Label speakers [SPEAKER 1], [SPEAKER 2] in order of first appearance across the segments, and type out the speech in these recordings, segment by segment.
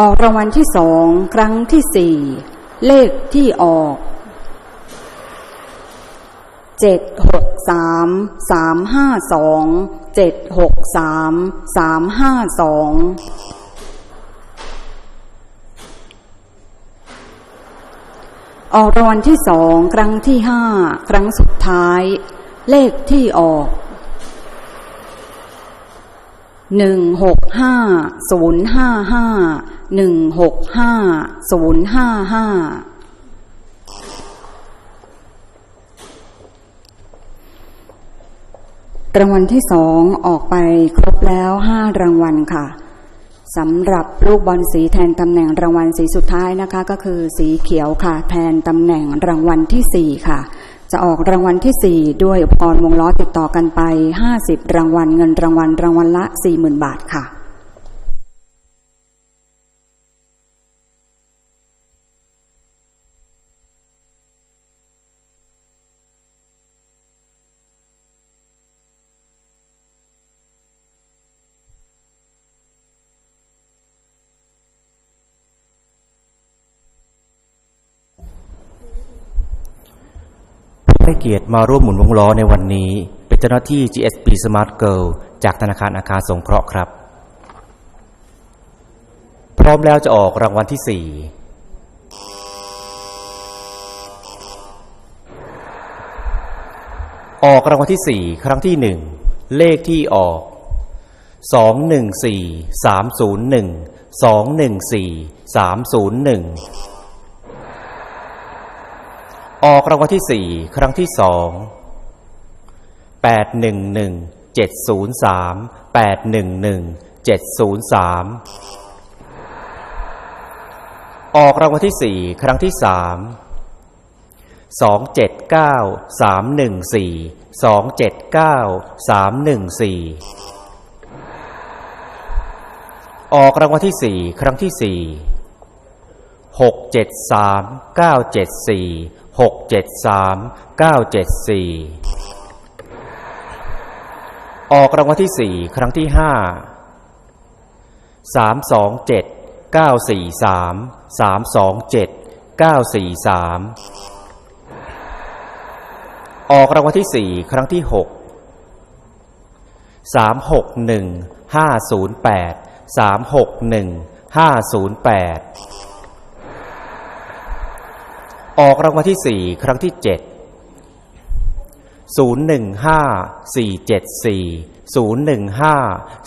[SPEAKER 1] ออกรางวัลที่สองครั้งที่สี่เลขที่ออกเจ็ดหกสามสามห้าสองเจ็ดหกสามสามห้าสองออกรางวัลที่สองครั้งที่ห้าครั้งสุดท้าย เลขที่ออก หนึ่งหกห้าศูนย์ห้าห้าหนึ่งหกห้าศูนย์ห้าห้ารางวัลที่สองออกไปครบแล้วห้ารางวัลค่ะสำหรับลูกบอลสีแทนตำแหน่งรางวัลสีสุดท้ายนะคะ ก็คือสีเขียวค่ะ แทนตำแหน่งรางวัลที่สี่ค่ะ จะออกรางวัลที่ 4 ด้วยอุปกรณ์วงล้อติดต่อกันไป 50 รางวัลเงินรางวัลรางวัลละ 40,000 บาทค่ะ
[SPEAKER 2] ให้เกียรติมาร่วมหมุนวงล้อในวันนี้ เป็นเจ้าหน้าที่ GSP Smart Girl จากธนาคารอาคารสงเคราะห์ครับ พร้อมแล้วจะออกรางวัลที่สี่ออกรางวัลที่สี่ครั้งที่หนึ่งเลขที่ออกสองหนึ่งสี่สามศูนย์หนึ่งสองหนึ่งสี่สามศูนย์หนึ่ง ออกรางวัลที่สี่ครั้งที่สองแปดหนึ่งหนึ่งเจ็ดศูนย์สามแปดหนึ่งหนึ่งเจ็ดศูนย์สามออกรางวัลที่สี่ครั้งที่สามสองเจ็ดเก้าสามหนึ่งสี่สองเจ็ดเก้าสามหนึ่งสี่ออกรางวัลที่สี่ครั้งที่สี่หกเจ็ดสามเก้าเจ็ดสี่ หกเจ็ดสามเก้าเจ็ดสี่ออกรางวัลที่สี่ครั้งที่ห้าสามสองเจ็ดเก้าสี่สามสามสองเจ็ดเก้าสี่สามออกรางวัลที่สี่ครั้งที่หกสามหกหนึ่งห้าศูนย์แปดสามหกหนึ่งห้าศูนย์แปด ออกรางวัลที่สี่ครั้งที่เจ็ดศูนย์หนึ่งห้าสี่เจ็ดสี่ศูนย์หนึ่งห้า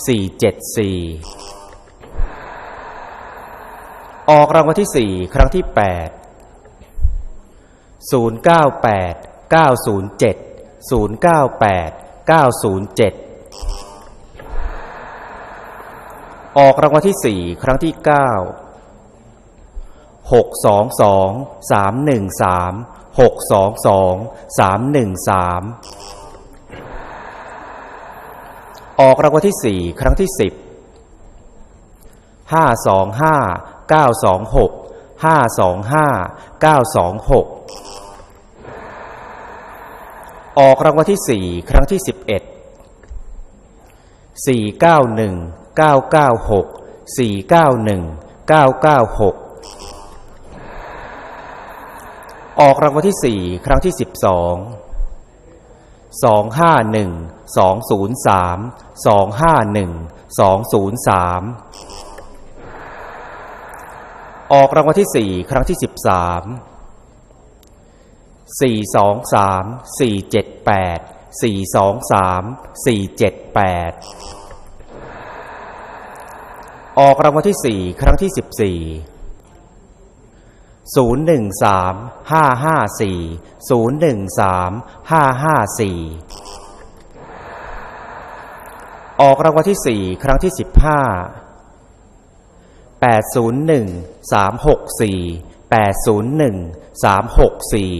[SPEAKER 2] สี่เจ็ดสี่ออกรางวัลที่สี่ครั้งที่แปดศูนย์เก้าแปดเก้าศูนย์เจ็ดศูนย์เก้าแปดเก้าศูนย์เจ็ดออกรางวัลที่สี่ครั้งที่เก้า หกสองสองสามหนึ่งสามหกสองสองสามหนึ่งสามออกรางวัลที่สี่ครั้งที่สิบห้าสองห้าเก้าสองหกห้าสองห้าเก้าสองหกออกรางวัลที่สี่ครั้งที่สิบเอ็ดสี่เก้าหนึ่งเก้าเก้าหกสี่เก้าหนึ่งเก้าเก้าหก ออกรางวัลที่สี่ครั้งที่สิบสองสองห้าหนึ่งสองศูนย์สามสองห้าหนึ่งสองศูนย์สามออกรางวัลที่สี่ครั้งที่สิบสามสี่สองสามสี่เจ็ดแปดสี่สองสามสี่เจ็ดแปดออกรางวัลที่สี่ครั้งที่สิบสี่ ศูนย์หนึ่งสามห้าห้าสี่ศูนย์หนึ่งสามห้าห้าสี่ออกรางวัลที่สี่ครั้งที่สิบห้าแปดศูนย์หนึ่งสามหกสี่แปดศูนย์หนึ่งสามหกสี่